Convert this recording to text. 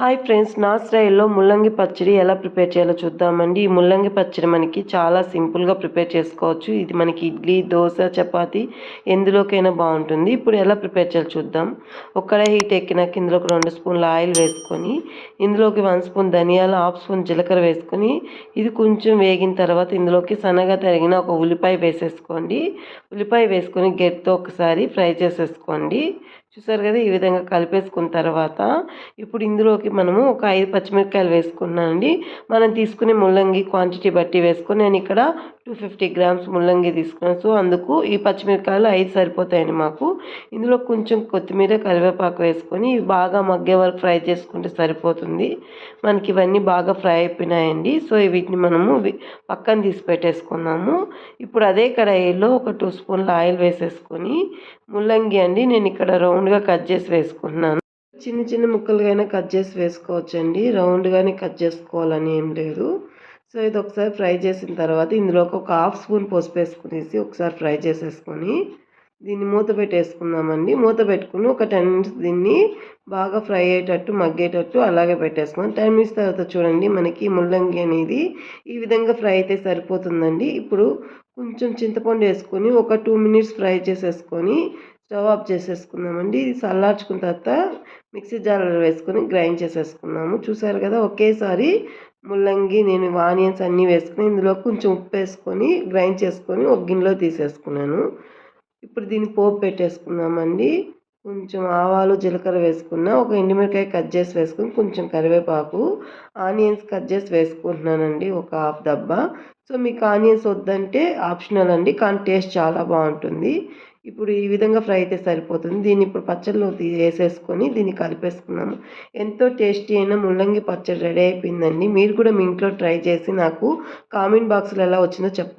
Hi friends నా స్టైల్లో ముల్లంగి పచ్చడి ఎలా ప్రిపేర్ చేయాలో చూద్దామండి. ఈ ముల్లంగి పచ్చడి మనకి చాలా సింపుల్గా ప్రిపేర్ చేసుకోవచ్చు. ఇది మనకి ఇడ్లీ దోశ చపాతి ఎందులోకైనా బాగుంటుంది. ఇప్పుడు ఎలా ప్రిపేర్ చేయాలో చూద్దాం. ఒక్కడ హీట్ ఎక్కినాక ఇందులోకి రెండు స్పూన్ల ఆయిల్ వేసుకొని ఇందులోకి వన్ స్పూన్ ధనియాలు హాఫ్ స్పూన్ జీలకర్ర వేసుకొని ఇది కొంచెం వేగిన తర్వాత ఇందులోకి సన్నగా తరిగిన ఒక ఉల్లిపాయ వేసేసుకోండి. ఉల్లిపాయ వేసుకొని గెట్తో ఒకసారి ఫ్రై చేసేసుకోండి. చూసారు కదా ఈ విధంగా కలిపేసుకున్న తర్వాత ఇప్పుడు ఇందులోకి మనము ఒక ఐదు పచ్చిమిరపకాయలు వేసుకున్నానండి. మనం తీసుకునే ముల్లంగి క్వాంటిటీ బట్టి వేసుకొని నేను ఇక్కడ టూ ఫిఫ్టీ గ్రామ్స్ ముల్లంగి తీసుకున్నాను. సో అందుకు ఈ పచ్చిమిరపకాయలు ఐదు సరిపోతాయండి మాకు. ఇందులో కొంచెం కొత్తిమీర కరివేపాకు వేసుకొని బాగా మగ్గే వరకు ఫ్రై చేసుకుంటే సరిపోతుంది. మనకి ఇవన్నీ బాగా ఫ్రై అయిపోయినాయండి. సో వీటిని మనము పక్కన తీసి పెట్టేసుకున్నాము ఇప్పుడు అదే కడాయిలో ఒక టూ స్పూన్ల ఆయిల్ వేసేసుకొని ముల్లంగి అండి. నేను ఇక్కడ రౌండ్గా కట్ చేసి వేసుకుంటున్నాను. చిన్న చిన్న ముక్కలుగా కట్ చేసి వేసుకోవచ్చండి. రౌండ్గానే కట్ చేసుకోవాలని ఏం లేదు. సో ఇది ఒకసారి ఫ్రై చేసిన తర్వాత ఇందులోకి ఒక హాఫ్ స్పూన్ పసుపు వేసుకునేసి ఒకసారి ఫ్రై చేసేసుకొని దీన్ని మూత పెట్టేసుకుందామండి. మూత పెట్టుకుని ఒక టెన్ మినిట్స్ దీన్ని బాగా ఫ్రై అయ్యేటట్టు మగ్గేటట్టు అలాగే పెట్టేసుకుందాం. టెన్ మినిట్స్ తర్వాత చూడండి మనకి ముల్లంగి అనేది ఈ విధంగా ఫ్రై అయితే సరిపోతుందండి. ఇప్పుడు కొంచెం చింతపండు వేసుకొని ఒక టూ మినిట్స్ ఫ్రై చేసేసుకొని స్టవ్ ఆఫ్ చేసేసుకుందామండి. ఇది చల్లార్చుకున్న తర్వాత మిక్సీ జార్లో వేసుకొని గ్రైండ్ చేసేసుకున్నాము చూసారు కదా ఒకేసారి ముల్లంగి నేను ఆనియన్స్ అన్నీ వేసుకుని ఇందులో కొంచెం ఉప్పు వేసుకొని గ్రైండ్ చేసుకొని ఒక గిన్నెలో తీసేసుకున్నాను. ఇప్పుడు దీన్ని పోపు పెట్టేసుకుందామండి. కొంచెం ఆవాలు జీలకర్ర వేసుకున్న ఒక ఎండుమిరకాయ కట్ చేసి వేసుకుని కొంచెం కరివేపాకు ఆనియన్స్ కట్ చేసి వేసుకుంటున్నానండి ఒక హాఫ్ దబ్బా సో మీకు ఆనియన్స్ వద్దంటే ఆప్షనల్ అండి కానీ టేస్ట్ చాలా బాగుంటుంది. ఇప్పుడు ఈ విధంగా ఫ్రై అయితే సరిపోతుంది. దీన్ని ఇప్పుడు పచ్చళ్ళు వేసేసుకొని దీన్ని కలిపేసుకున్నాము ఎంతో టేస్టీ అయిన ముల్లంగి పచ్చడి రెడీ అయిపోయిందండి. మీరు కూడా మీ ఇంట్లో ట్రై చేసి నాకు కామెంట్ బాక్స్లో ఎలా వచ్చిందో చెప్పండి.